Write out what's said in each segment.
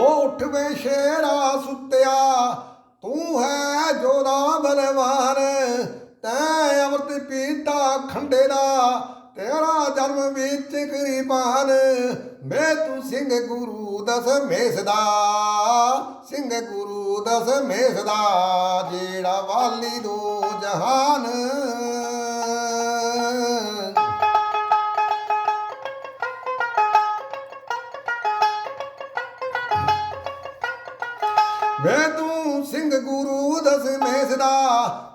ਉੱਠ ਸ਼ੇਰਾ ਸੁੱਤਿਆ, ਤੂੰ ਹੈ ਜੋਰਾ ਬਲਵਾਨ, ਤੈ ਅਮਰਤ ਪੀਤਾ ਖੰਡੇ ਦਾ, ਤੇਰਾ ਜਨਮ ਵਿੱਚ ਗਰੀਬਾਨ, ਮੈਂ ਤੂੰ ਸਿੰਘ ਗੁਰੂ ਦਸ ਮੇਸ ਦਾ, ਸਿੰਘ ਗੁਰੂ ਦਸ ਮੇਸ ਦਾ, ਜਿਹੜਾ ਵਾਲੀ ਦੋ ਜਹਾਨ ਵੇ ਤੂੰ ਸਿੰਘ ਗੁਰੂ ਦਸਮੇਸ ਦਾ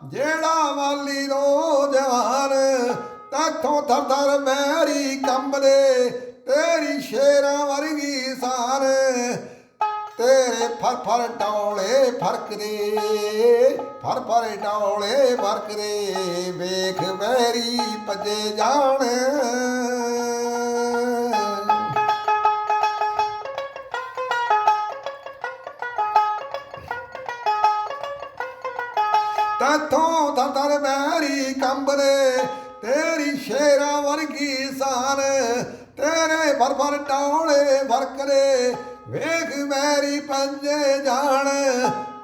ਜਿਹੜਾ ਵਾਲੀ ਰੋ ਜਵਾਨ ਤੱਥੋਂ ਥਰ ਮੈਰੀ ਕੰਬਲੇ ਤੇਰੀ ਸ਼ੇਰਾਂ ਵਰਗੀ ਸਾਰ, ਤੇਰੇ ਫਰ ਫਰ ਟੌਲੇ ਫਰਕਦੇ, ਫਰ ਫਰ ਟੌਲੇ ਫਰਕਦੇ, ਵੇਖ ਵੈਰੀ ਭਜੇ ਜਾਣ। ਤਥੋਂ ਦਰ ਦਰ ਮੈਰੀ ਕੰਬਰੇ ਤੇਰੀ ਸ਼ੇਰਾ ਵਰਗੀ ਸਾਨ, ਤੇਰੇ ਭਰ ਭਰ ਟੌਲੇ ਵਰਕਰੇ ਵੇਖ ਮੈਰੀ ਪੰਜੇ ਜਾਣ,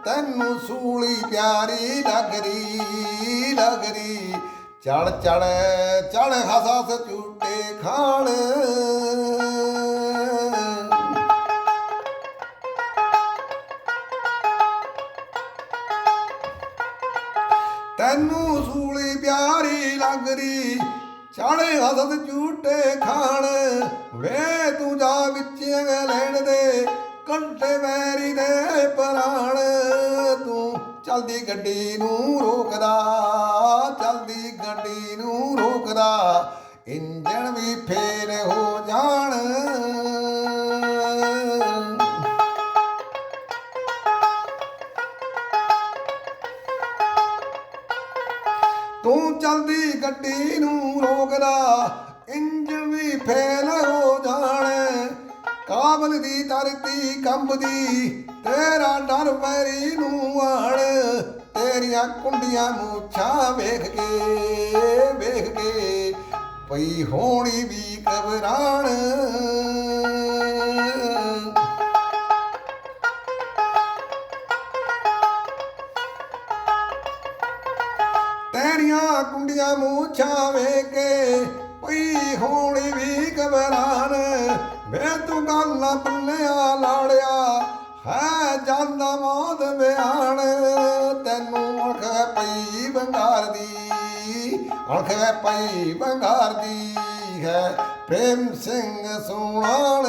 ਤੈਨੂੰ ਸੂਲੀ ਪਿਆਰੀ ਲੱਗਰੀ ਲੱਗਰੀ ਚੜ ਚੜ ਚੜ ਹਸਸ ਝੂਟੇ ਖਾਣ। ਤੈਨੂੰ ਸੂਲੀ ਪਿਆਰੀ ਲੱਗਦੀ। ਚਾਲੇ ਹਸਦ ਝੂਟੇ ਖਾਣ। ਵੇ ਤੂੰ ਜਾ ਵਿੱਚ ਲੈਣ ਦੇ ਕੰਟੇ ਵੈਰੀ ਦੇ ਪ੍ਰਾਣ। ਤੂੰ ਚਲਦੀ ਗੱਡੀ ਨੂੰ ਰੋਕਦਾ, ਚਲਦੀ ਗੱਡੀ ਨੂੰ ਰੋਕਦਾ। ਇੰਜਣ ਵੀ ਫੇਲ ਤੂੰ ਚਲਦੀ ਗੱਡੀ ਨੂੰ ਰੋਕਦਾ ਇੰਜਣ ਵੀ ਫੇਲ ਹੋ ਜਾਣ। ਕਾਬਲ ਦੀ ਧਰਤੀ ਕੰਬਦੀ, ਤੇਰਾ ਡਰ ਵੈਰੀ ਨੂੰ ਆਣ। ਤੇਰੀਆਂ ਕੁੰਡੀਆਂ ਮੂਛਾਂ ਵੇਖ ਕੇ ਵੇਖ ਕੇ ਪਈ ਹੋਣੀ ਵੀ ਕਬਰਾਨ ਤੇਰੀਆਂ ਕੁੰਡੀਆਂ ਮੂਛਾਂ ਵੇਖ ਕੇ ਹੋਣੀ ਵੀ ਕਬਰਾਨ ਵੇ ਤੂੰ ਗੱਲ ਬੰਨਿਆ ਲਾੜਿਆ, ਹੈ ਜਾਂਦਾ ਮੌਤ ਬਿਆਨ। ਤੈਨੂੰ ਅਖ ਪਈ ਬੰਗਾਰ ਦੀ ਅਖ ਪਈ ਬੰਗਾਰ ਦੀ ਹੈ ਪ੍ਰੇਮ ਸਿੰਘ ਸੋਹਣ।